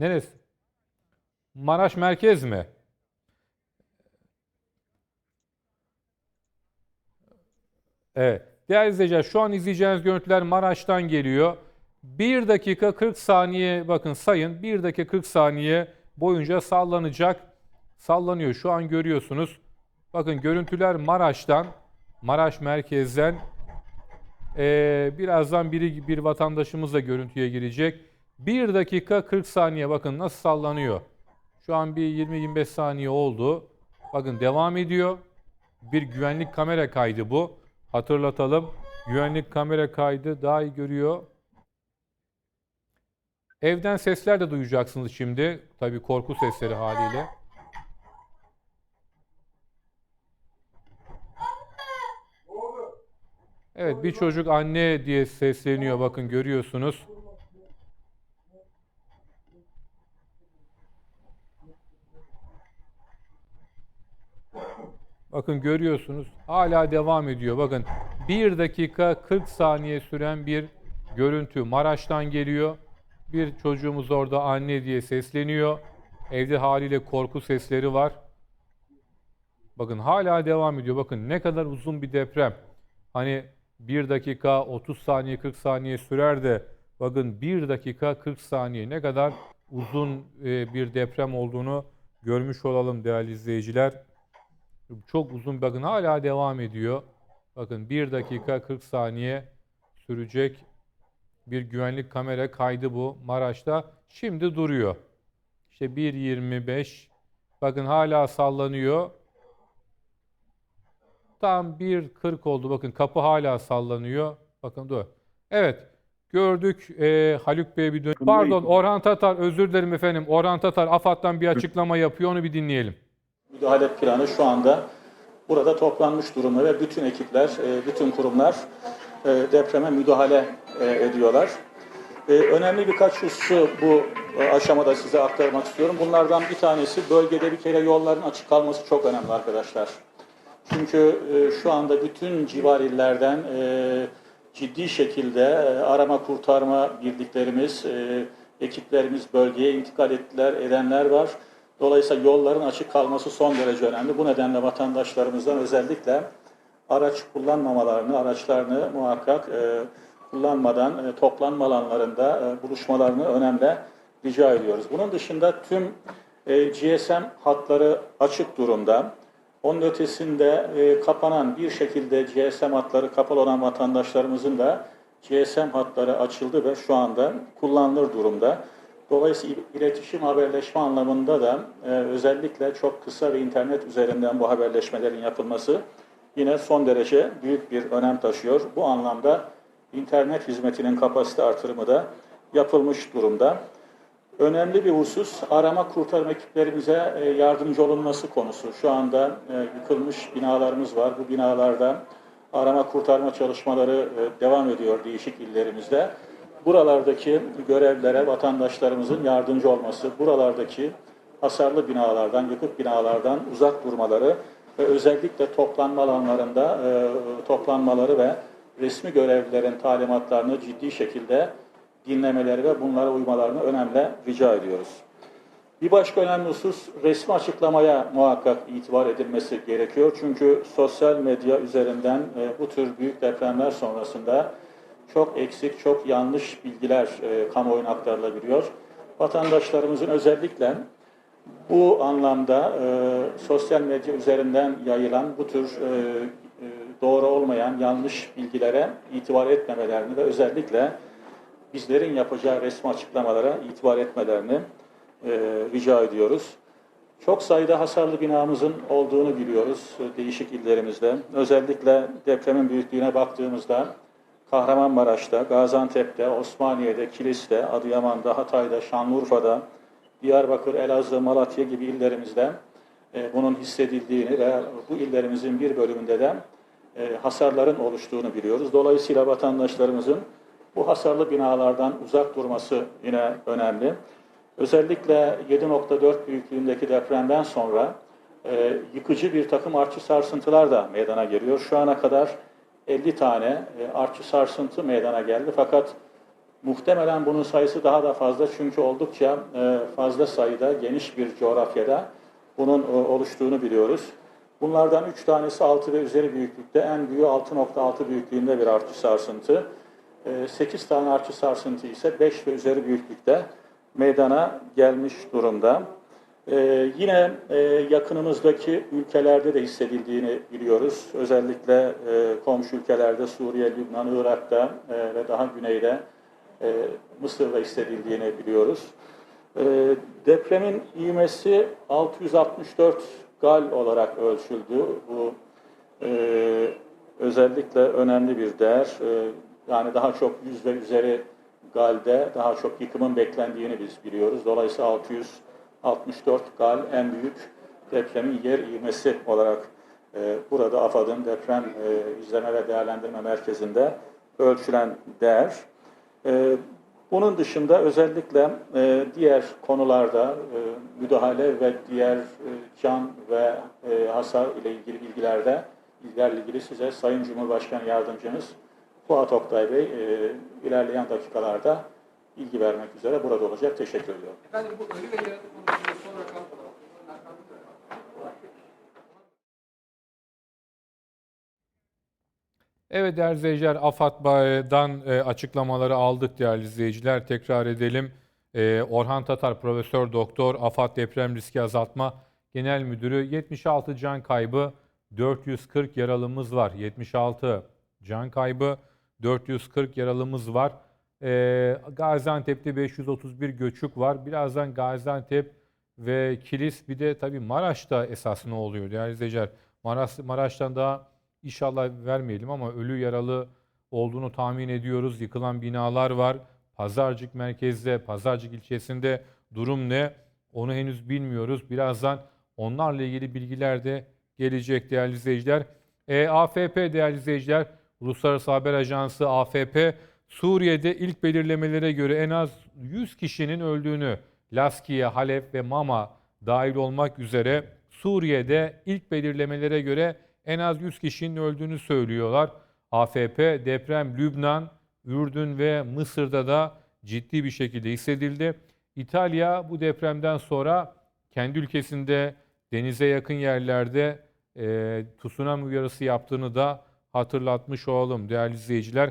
Neresi? Maraş merkez mi? Evet. Değerli izleyiciler şu an izleyeceğiniz görüntüler Maraş'tan geliyor. 1 dakika 40 saniye bakın sayın 1 dakika 40 saniye boyunca sallanacak. Sallanıyor şu an görüyorsunuz. Bakın görüntüler Maraş'tan, Maraş merkezden. Ee, birazdan biri bir vatandaşımız da görüntüye girecek. 1 dakika 40 saniye bakın nasıl sallanıyor. Şu an bir 20-25 saniye oldu. Bakın devam ediyor. Bir güvenlik kamera kaydı bu. Hatırlatalım. Güvenlik kamera kaydı daha iyi görüyor. Evden sesler de duyacaksınız şimdi. Tabii korku sesleri haliyle. Evet bir çocuk anne diye sesleniyor bakın görüyorsunuz. Bakın görüyorsunuz hala devam ediyor. Bakın 1 dakika 40 saniye süren bir görüntü Maraş'tan geliyor. Bir çocuğumuz orada anne diye sesleniyor. Evde haliyle korku sesleri var. Bakın hala devam ediyor. Bakın ne kadar uzun bir deprem. Hani 1 dakika 30 saniye 40 saniye sürer de bakın 1 dakika 40 saniye ne kadar uzun e, bir deprem olduğunu görmüş olalım değerli izleyiciler. Çok uzun bakın hala devam ediyor. Bakın 1 dakika 40 saniye sürecek bir güvenlik kamera kaydı bu Maraş'ta. Şimdi duruyor. İşte 1.25 bakın hala sallanıyor. Tam 1.40 oldu. Bakın kapı hala sallanıyor. Bakın dur. Evet. Gördük. Ee, Haluk Bey bir dön. Pardon Orhan Tatar özür dilerim efendim. Orhan Tatar AFAD'dan bir açıklama yapıyor. Onu bir dinleyelim. Müdahale planı şu anda burada toplanmış durumda ve bütün ekipler, e, bütün kurumlar e, depreme müdahale e, ediyorlar. Önemli birkaç hususu bu aşamada size aktarmak istiyorum. Bunlardan bir tanesi bölgede bir kere yolların açık kalması çok önemli arkadaşlar. Çünkü şu anda bütün civar illerden ciddi şekilde arama kurtarma birliklerimiz, ekiplerimiz bölgeye intikal ettiler, edenler var. Dolayısıyla yolların açık kalması son derece önemli. Bu nedenle vatandaşlarımızdan özellikle araç kullanmamalarını, araçlarını muhakkak e, kullanmadan e, toplanma alanlarında e, buluşmalarını önemli rica ediyoruz. Bunun dışında tüm e, GSM hatları açık durumda. Onun ötesinde e, kapanan bir şekilde GSM hatları kapalı olan vatandaşlarımızın da GSM hatları açıldı ve şu anda kullanılır durumda. Dolayısıyla iletişim haberleşme anlamında da e, özellikle çok kısa ve internet üzerinden bu haberleşmelerin yapılması yine son derece büyük bir önem taşıyor. Bu anlamda internet hizmetinin kapasite artırımı da yapılmış durumda. Önemli bir husus arama kurtarma ekiplerimize e, yardımcı olunması konusu. Şu anda e, yıkılmış binalarımız var. Bu binalarda arama kurtarma çalışmaları e, devam ediyor değişik illerimizde. Buralardaki görevlere vatandaşlarımızın yardımcı olması, buralardaki hasarlı binalardan, yıkık binalardan uzak durmaları ve özellikle toplanma alanlarında e, toplanmaları ve resmi görevlilerin talimatlarını ciddi şekilde dinlemeleri ve bunlara uymalarını önemli rica ediyoruz. Bir başka önemli husus resmi açıklamaya muhakkak itibar edilmesi gerekiyor. Çünkü sosyal medya üzerinden e, bu tür büyük depremler sonrasında çok eksik, çok yanlış bilgiler e, kamuoyuna aktarılabiliyor. Vatandaşlarımızın özellikle bu anlamda e, sosyal medya üzerinden yayılan bu tür e, e, doğru olmayan yanlış bilgilere itibar etmemelerini ve özellikle bizlerin yapacağı resmi açıklamalara itibar etmelerini e, rica ediyoruz. Çok sayıda hasarlı binamızın olduğunu biliyoruz e, değişik illerimizde. Özellikle depremin büyüklüğüne baktığımızda Kahramanmaraş'ta, Gaziantep'te, Osmaniye'de, Kilis'te, Adıyaman'da, Hatay'da, Şanlıurfa'da, Diyarbakır, Elazığ, Malatya gibi illerimizde e, bunun hissedildiğini ve bu illerimizin bir bölümünde de e, hasarların oluştuğunu biliyoruz. Dolayısıyla vatandaşlarımızın bu hasarlı binalardan uzak durması yine önemli. Özellikle 7.4 büyüklüğündeki depremden sonra e, yıkıcı bir takım artçı sarsıntılar da meydana geliyor. Şu ana kadar 50 tane e, artçı sarsıntı meydana geldi fakat Muhtemelen bunun sayısı daha da fazla çünkü oldukça e, fazla sayıda geniş bir coğrafyada bunun e, oluştuğunu biliyoruz. Bunlardan 3 tanesi 6 ve üzeri büyüklükte, en büyüğü 6.6 büyüklüğünde bir artçı sarsıntı. 8 tane artçı sarsıntı ise 5 ve üzeri büyüklükte meydana gelmiş durumda. Ee, yine e, yakınımızdaki ülkelerde de hissedildiğini biliyoruz. Özellikle e, komşu ülkelerde Suriye, Lübnan, Irak'ta e, ve daha güneyde e, Mısır'da hissedildiğini biliyoruz. E, depremin ivmesi 664 gal olarak ölçüldü. Bu e, özellikle önemli bir değer. E, yani daha çok yüz ve üzeri galde daha çok yıkımın beklendiğini biz biliyoruz. Dolayısıyla 664 gal en büyük depremin yer ivmesi olarak e, burada AFAD'ın deprem e, izleme ve değerlendirme merkezinde ölçülen değer. E, bunun dışında özellikle e, diğer konularda e, müdahale ve diğer e, can ve e, hasar ile ilgili bilgilerde bilgilerle ilgili size Sayın Cumhurbaşkanı Yardımcımız Fuat Oktay Bey e, ilerleyen dakikalarda bilgi vermek üzere burada olacak. Teşekkür ediyorum. Efendim bu ölü ve yaralı konusunda son rakam Evet değerli izleyiciler, AFAD'dan e, açıklamaları aldık değerli izleyiciler. Tekrar edelim. E, Orhan Tatar, Profesör Doktor, AFAD Deprem Riski Azaltma Genel Müdürü 76 can kaybı, 440 yaralımız var. 76 can kaybı, 440 yaralımız var. E, Gaziantep'te 531 göçük var. Birazdan Gaziantep ve Kilis bir de tabii Maraş'ta esas ne oluyor değerli izleyiciler. Maraş, Maraş'tan daha İnşallah vermeyelim ama ölü yaralı olduğunu tahmin ediyoruz. Yıkılan binalar var. Pazarcık merkezde, Pazarcık ilçesinde durum ne? Onu henüz bilmiyoruz. Birazdan onlarla ilgili bilgiler de gelecek değerli izleyiciler. E, AFP değerli izleyiciler, Uluslararası Haber Ajansı AFP, Suriye'de ilk belirlemelere göre en az 100 kişinin öldüğünü, Laskiye, Halep ve Mama dahil olmak üzere Suriye'de ilk belirlemelere göre en az 100 kişinin öldüğünü söylüyorlar. AFP deprem Lübnan, Ürdün ve Mısır'da da ciddi bir şekilde hissedildi. İtalya bu depremden sonra kendi ülkesinde denize yakın yerlerde e, tsunami uyarısı yaptığını da hatırlatmış olalım değerli izleyiciler.